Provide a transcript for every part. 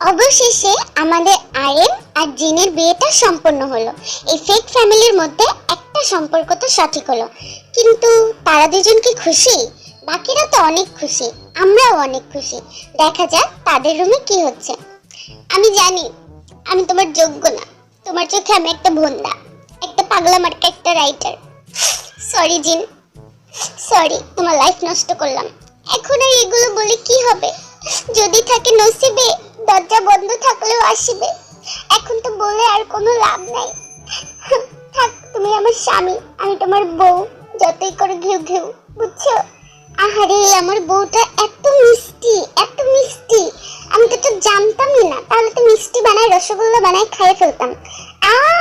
অবশেষে আমাদের আরএম আর জিনের বিয়েটা সম্পন্ন হলো। এই ফেক ফ্যামিলির মধ্যে একটা সম্পর্ক তো সঠিক হলো। কিন্তু তারা দুজন কি খুশি? বাকিরা তো অনেক খুশি। আমরাও অনেক খুশি। দেখা যাক তাদের রুমে কি হচ্ছে। আমি জানি, আমি তোমার যোগ্য না। তোমার চোখে আমি একটা ভন্দা একটা পাগলা মার্কা, একটা রাইটার সরি জিন। সরি তোমার লাইফ নষ্ট করলাম। এখন আর এগুলো বলে কি হবে? যদি থাকে নসিবে দরজা বন্ধ থাকলেও আসবে। এখন তো বলে আর কোনো লাভ নাই। থাক, তুমি আমার স্বামী, আমি তোমার বউ, যতই করে ঘেউ ঘেউ, বুঝছ? আহারে, আমার বউটা এত মিষ্টি এত মিষ্টি। আমি তো জানতামই না, তাহলে তো মিষ্টি বানায়, রসগোল্লা বানায়, খাইয়ে ফেলতাম। আহ!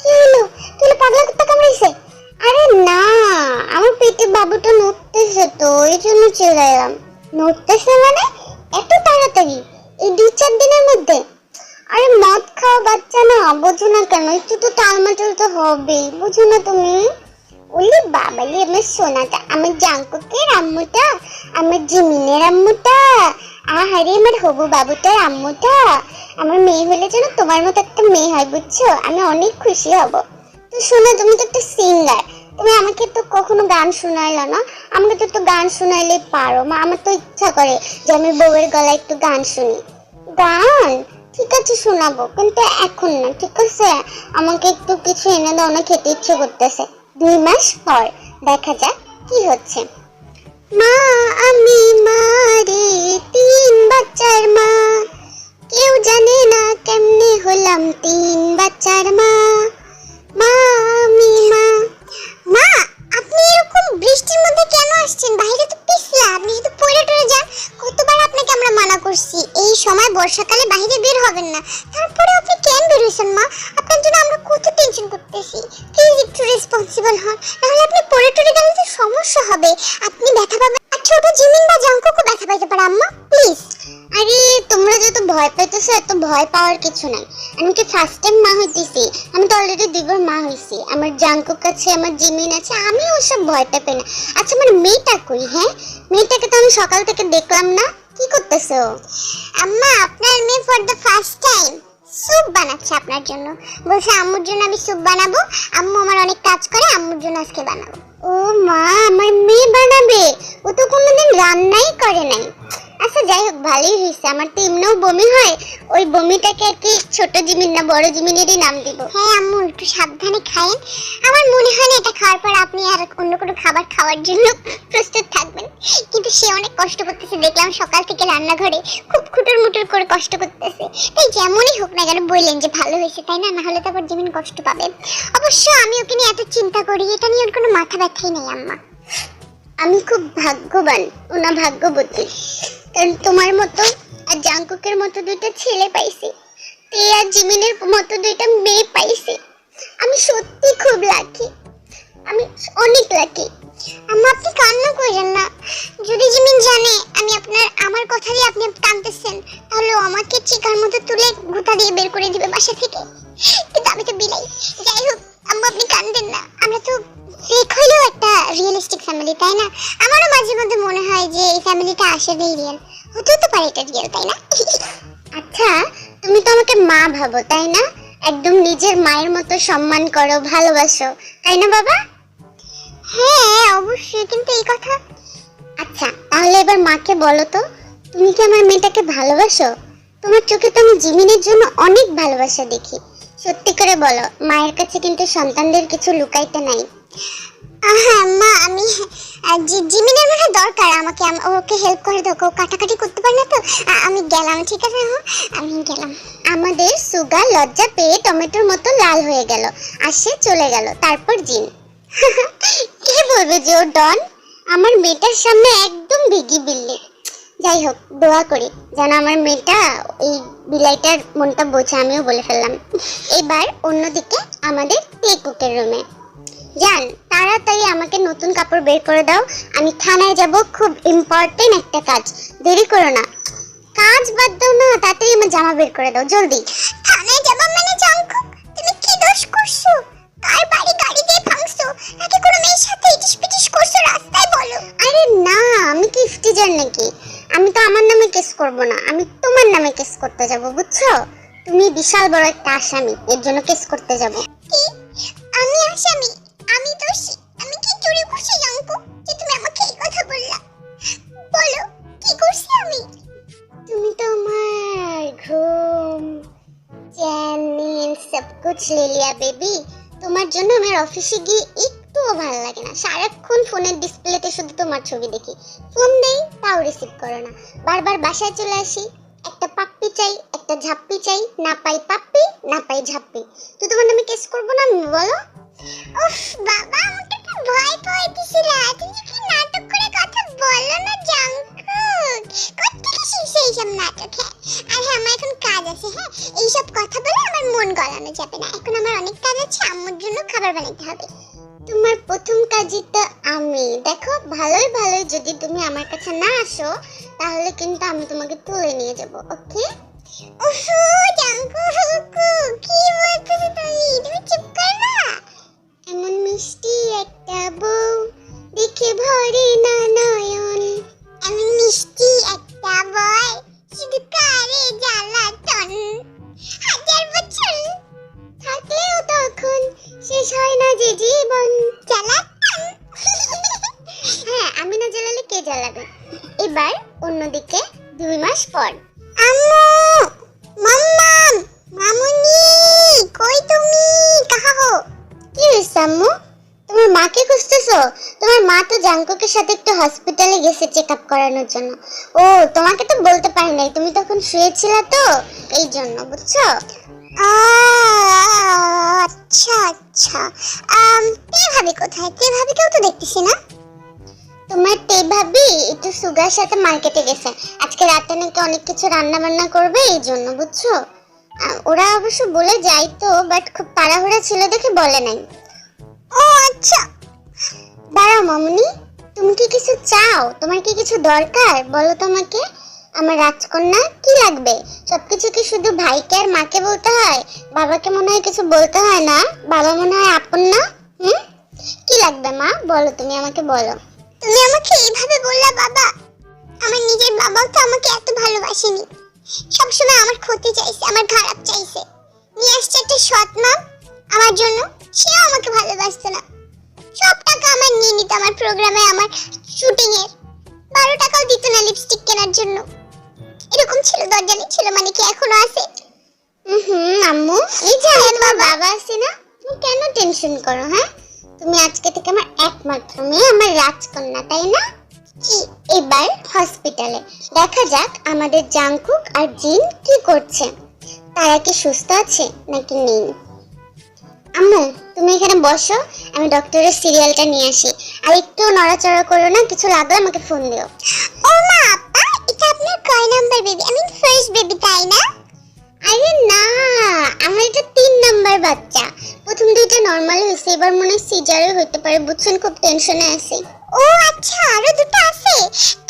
কি হলো? তুই পাগলা কুত্তা কামড়াইছে? আরে না, আমার পেটে বাবুটা নড়তেছে তো, এই জন্য চলে এলাম। নড়তেছে মানে? এত তাড়াতাড়ি? এই দু চার দিনের মধ্যে? আরে মদ খাওয়া বাচ্চা না, বোঝো না কেন? একটু তো টালমাটাল তো হবেই, বুঝো না তুমি? ওলি বাবালি, আমার সোনাটা, আমার জাঙ্কুকের আম্মুটা, আমার জিমিনের আম্মুটা, আহারে আমার হবু বাবুটার আম্মুটা, আমার মেয়ে হলে যেন তোমার মতো একটা মেয়ে হয়, বুঝছ? আমি অনেক খুশি হব। তো শোনো, তুমি তো একটা সিঙ্গার তুমি আমাকে তো কখনো গান শোনাইলো না? আমাকে তো একটু গান শোনাইলে পারো। মা, আমার তো ইচ্ছা করে যে আমি বউয়ের গলায় একটু গান শুনি। গান? ঠিক আছে, শোনাবো, কিন্তু এখন না, ঠিক আছে? আমাকে একটু কিছু এনে দাও না, খেতে ইচ্ছে করতেছে। দুই মাস পর, দেখা যাক কি হচ্ছে। মা, আমি মারি তিন বাচ্চার মা। কেউ জানে না কেমনে হলাম তিন বাচ্চার মা। মা, আমি মা। মা, আপনি এরকম বৃষ্টির মধ্যে কেন আসছেন? বাইরে তো পিছলা, আপনি যদি পড়ে টরে যান। কতবার আপনাকে আমরা মানা করছি? এই সময় বর্ষাকালে বাইরে বের হবেন না। তারপরে আপনি কেন বের মা? আপনার জন্য আমরা কত টেনশন করতেছি। প্লিজ একটু রেসপন্সিবল হন। নাহলে আপনি পড়ে টরে গেলে তো সমস্যা হবে। আপনি ব্যথা পাবেন আর ছোট জিমিন বা জাঙ্কুকও ব্যথা পাইতে পারে আম্মা। প্লিজ আরে যত ভয় পাইতেছো, এত ভয় পাওয়ার কিছু নাই। আমি কি ফার্স্ট টাইম মা হইতেছি? আমি তো অলরেডি দুইবার মা হইছি। আমার জাঙ্কুক আছে, আমার জিমিন আছে, আমি ওসব ভয়টা পাই না। আচ্ছা আমার মেয়েটা কই হ্যাঁ? মেয়েটাকে তো আমি সকাল থেকে দেখলাম না। কি করতেছো? আম্মা, আপনার মেয়ে for the first time soup বানাচ্ছে আপনার জন্য। বলছে আম্মুর জন্য আমি স্যুপ বানাবো। আম্মু আমার অনেক কাজ করে আম্মুর জন্য আজকে বানাবো। ও মা আমার মেয়ে বানাবে? ও তো কোনোদিন রান্নাই করে নাই। আচ্ছা যাই হোক ভালোই হয়েছে। আমার তো এমনিও বমি হয়। ওই বমিটাকে আর কি ছোট জিমিন না বড় জিমিনেরই নাম দিব। হ্যাঁ আম্মু একটু সাবধানে খায়েন। আমার মনে হয় না এটা খাওয়ার পর আপনি আর অন্য কোনো খাবার খাওয়ার জন্য প্রস্তুত থাকবেন। কিন্তু সে অনেক কষ্ট করতেছে। দেখলাম সকাল থেকে রান্নাঘরে খুব খুটুর মুটুর করে কষ্ট করতেছে। তাই যেমনই হোক না কেন বললেন যে ভালো হয়েছে, তাই না? নাহলে তো আবার জিমিন কষ্ট পাবে। অবশ্য আমি ওকে নিয়ে এত চিন্তা করি, এটা নিয়ে ওর কোনো মাথা ব্যথাই নেই, আম্মা। আমি খুব ভাগ্যবান, ওনা ভাগ্যবতী। কারণ তোমার মতো আর জাঙ্কুকের মতো দুইটা ছেলে পাইছি। তে আর জিমিনের মতো দুইটা মেয়ে পাইছি। আমি সত্যি খুব লাকি আমি অনেক লাকি আম্মা, আপনি কান্না করেন না। যদি জিমিন জানে আমি আপনার, আমার কথা দিয়ে আপনি কাঁদতেছেন তাহলে আমাকে চিকার মতো তুলে গুতা দিয়ে বের করে দিবে বাসা থেকে। কিন্তু আমি তো বিলাই। যাই হোক, আম্মা, আপনি কান্দেন না। আমরা তো ফেক হলেও একটা রিয়েলিস্টিক ফ্যামিলি তাই না? আমারও মাঝে মধ্যে মনে হয় যে এই ফ্যামিলিটা আসলেই রিয়েল হতেও তো পারে এটা রিয়েল তাই না? আচ্ছা তুমি তো আমাকে মা ভাবো, তাই না? একদম নিজের মায়ের মতো সম্মান করো, ভালোবাসো, তাই না বাবা? হ্যাঁ অবশ্যই, কিন্তু এই কথা আচ্ছা তাহলে এবার মাকে বলো তো, তুমি কি আমার মেয়েটাকে ভালোবাসো? তোমার চোখে তো আমি জিমিনের জন্য অনেক ভালোবাসা দেখি। সত্যি করে বলো, মায়ের কাছে কিন্তু সন্তানদের কিছু লুকাইতে নাই। হ্যাঁ মা, আমি জিমিনের মনে দরকার, আমাকে ওকে হেল্প করে দাও কাটাকাটি করতে পারে না তো? আমি গেলাম, ঠিক আছে? আমি গেলাম। আমাদের সুগার, লজ্জা পেয়ে টমেটোর মতো লাল হয়ে গেল, আর সে চলে গেল, তারপর জিন কে বলবে যে ও ডন? আমার মেয়েটার সামনে একদম যাই হোক, দোয়া করি যেন আমার মেয়েটা এই বিলাইটার মনটা বোঝে, আমিও বলে ফেললাম। এবার অন্যদিকে আমাদের রুমে। জান, তাড়াতাড়ি আমাকে নতুন কাপড় বের করে দাও। আমি থানায় যাব, খুব ইম্পর্টেন্ট একটা কাজ। দেরি করো না। কাজ বাদ দাও না, তাড়াতাড়ি আমার জামা বের করে দাও, জলদি। থানায় যাব মানে জাঙ্কুক করব না। আমি তোমার নামে কেস করতে যাব, বুঝছ? তুমি বিশাল বড় একটা আসামি, এর জন্য কেস করতে যাব। আমি আসামি? আমি দোষী? আমি কি চুরি করছি জানকো? যে তুমি আমাকে এই কথা বললা। বলো, কি করছি আমি? তুমি তো আমার ঘুম, চ্যান নীন্দ সব কিছু লিলিয়া বেবি। তোমার জন্য আমার অফিসে গিয়ে একটুও ভালো লাগে না। সারাক্ষণ ফোনের ডিসপ্লেতে শুধু তোমার ছবি দেখি। ফোন দেই তাও রিসিভ করো না। বারবার বাসায় চলে আসি, একটা পাপ্পি চাই, একটা ঝাপ্পি চাই, না পাই পাপ্পি, না পাই ঝাপ্পি। তো তোমার নামে কেস করব না আমি বলো? উফ, বাবা, আমাকে তো ভয় ভয় দিছিল তুমি কি নাটক করে কথা বলো না, জাঙ্কুক? কোথেকে শিখছে এইসব নাটক হ্যাঁ? আর হ্যাঁ আমার এখন কাজ আছে হ্যাঁ? এইসব কথা বলে আমার মন গলানো যাবে না। এখন আমার অনেক কাজ আছে, আম্মুর জন্য খাবার বানাতে হবে। তোমার প্রথম কাজই তো আমি। দেখো, ভালোই ভালোই যদি তুমি আমার কাছে না আসো, তাহলে কিন্তু আমি তোমাকে তুলে নিয়ে যাব, ওকে? ওহো জাঙ্কুক কি বলতেছো তুমি তুমি চুপ কর না? এমন মিষ্টি একটা বউ দেখে ভরে না এবার অন্যদিকে দুই মাস পর। আম্মু! মাম্মাম! মামুনি! কই তুমি? কাহা কি হয়েছে আম্মু? তোমার মাকে খুঁজতেছো? তোমার মা তো জাঙ্কুকের সাথে একটু হসপিটালে গেছে চেক আপ করানোর জন্য। ও তোমাকে তো বলতে পারি নাই তুমি তখন শুয়েছিলা তো? এই জন্য বুঝছ? আচ্ছা আচ্ছা। তে ভাবি কোথায়? তে ভাবিকেও তো দেখতেছি না। তোমার তে ভাবি একটু সুগার সাথে মার্কেটে গেছে। আজকে রাতে নাকি অনেক কিছু রান্না বান্না করবে, এই জন্য বুঝছ? ওরা অবশ্য বলে যায় তো বাট খুব তাড়াহুড়া ছিল দেখে বলে নাই। ও আচ্ছা। দাঁড়াও মামুনি, তুমি কি কিছু চাও? তোমার কি কিছু দরকার? বলো তোমাকে। আমার রাজকন্যা কি লাগবে? সবকিছু কি শুধু ভাইকে আর মাকে বলতে হয়? বাবাকে মনে হয় কিছু বলতে হয় না? বাবা মনে হয় আপন না? হুম? কি লাগবে মা? বলো তুমি আমাকে বলো। তুমি আমাকে এইভাবে বললা বাবা আমার নিজের বাবাও তো আমাকে এত ভালোবাসেনি। সবসময় আমার ক্ষতি চাইছে আমার খারাপ চাইছে। নিয়ে আসছে একটা সৎ মা আমার জন্য সেও আমাকে ভালোবাসতো না। সব টাকা আমার নিয়ে নিত আমার প্রোগ্রামে আমার শুটিং এর বারো টাকাও দিত না লিপস্টিক কেনার জন্য। এরকম ছিল দরজানি ছিল মানে কি এখনও আছে? হুম আম্মু। এই যে আমার বাবা। আছে না? তুমি কেন টেনশন করো হ্যাঁ? তুমি আজকে থেকে আমার একমাত্র মেয়ে, আমার রাজকন্যা, তাই না? এবার হসপিটালে দেখা যাক আমাদের জাংকুক আর জিন কি করছে। তারা কি সুস্থ আছে নাকি নেই? আম্মু, তুমি এখানে বসো, আমি ডক্টরের সিরিয়ালটা নিয়ে আসি। আর একটু নড়াচড়া করো না, কিছু লাগলে আমাকে ফোন দিও। ও মা, আপা, এটা আপনার কয় নাম্বার বেবি আমি ফার্স্ট বেবি তাই না? আরে না আমার এটা তিন নাম্বার বাচ্চা। প্রথম দুইটা নর্মাল হয়েছে এবার মনে হয় সিজারও হতে পারে বুঝছেন? খুব টেনশনে আছি। ও আচ্ছা আরও দুটো আছে?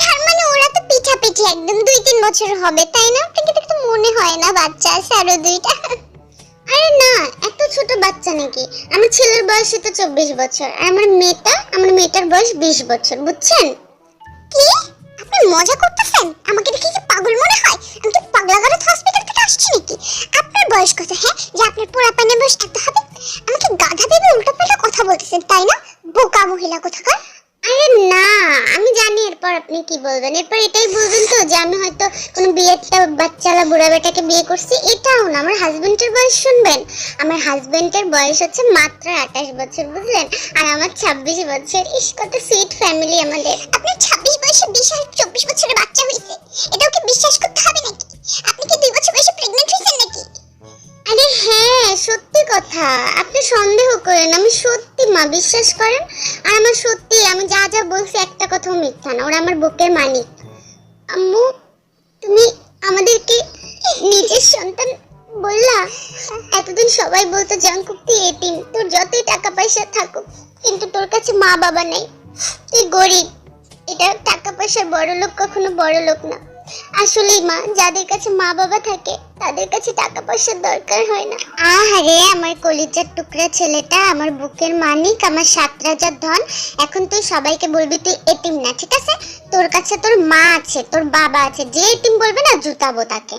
তার মানে ওরা তো পিঠাপিঠি একদম দুই তিন বছর হবে তাই না? আপনাকে দেখে তো মনে হয় না বাচ্চা আছে আরও দুইটা? আরে না এত ছোট বাচ্চা নাকি? আমার ছেলের বয়স তো চব্বিশ বছর আর আমার মেয়েটা আমার মেয়েটার বয়স বিশ বছর বুঝছেন? কি? আপনি মজা করতেছেন? আমাকে দেখে বয়স কত হ্যাঁ? যে আপনার পোড়া পানের বয়স এত হবে। আমাকে গাধা ভেবে উল্টোপাল্টা কথা বলতেছেন তাই না? বোকা মহিলা কোথাকার? আরে না আমি জানি এরপর আপনি কি বলবেন। এরপর এটাই বলবেন তো যে আমি হয়তো কোনো বিয়েটা বাচ্চালা বুড়া বেটাকে বিয়ে করছি। এটাও না আমার হাজবেন্ডের বয়স শুনবেন। আমার হাজবেন্ডের বয়স হচ্ছে মাত্র আঠাশ বছর বুঝলেন? আর আমার ছাব্বিশ বছর। ইস কত সুইট ফ্যামিলি আমাদের। আপনার ছাব্বিশ বয়সে বিশ আর চব্বিশ বছরের বাচ্চা হয়েছে এটাও কি বিশ্বাস করতে হবে নাকি? আপনি কি দুই বছর বয়সে প্রেগনেন্ট হয়েছেন আরে হ্যাঁ সত্যি কথা। আপনি সন্দেহ করেন, আমি সত্যি মা, বিশ্বাস করেন? আর আমার সত্যি, আমি যা যা বলছি একটা কথাও মিথ্যা না, ওরা আমার বুকের মানিক আম্মু, তুমি আমাদেরকে নিজের সন্তান বললা? এতদিন সবাই বলতো জাঙ্কুক তুই এতিম। তোর যতই টাকা পয়সা থাকুক, কিন্তু তোর কাছে মা বাবা নেই। তুই গরিব। এটা টাকা পয়সার বড় লোক কখনো বড় লোক না। আসলেই মা যাদের কাছে মা বাবা থাকে তাদের কাছে টাকা পয়সার দরকার হয় না। আহারে আমার কলিজার টুকরা ছেলেটা আমার বুকের মানিক আমার সাত রাজার ধন এখন তুই সবাইকে বলবি তুই এতিম না ঠিক আছে? তোর কাছে তোর মা আছে তোর বাবা আছে যে এতিম বলবে না জুতাবো তাকে।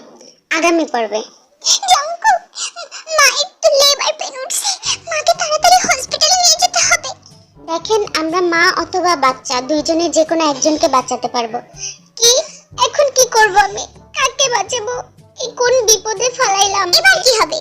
আগামী পর্বে। জঙ্কু মা একটু লেবার পেন উঠছে। মাকে তাড়াতাড়ি হসপিটালে নিয়ে যেতে হবে। দেখেন আমরা মা অথবা বাচ্চা দুইজনে যে কোনো একজনকে বাঁচাতে পারব। এখন কি করব আমি? কাকে বাঁচাবো? এই কোন বিপদে ফালাইলাম? এবার কি হবে?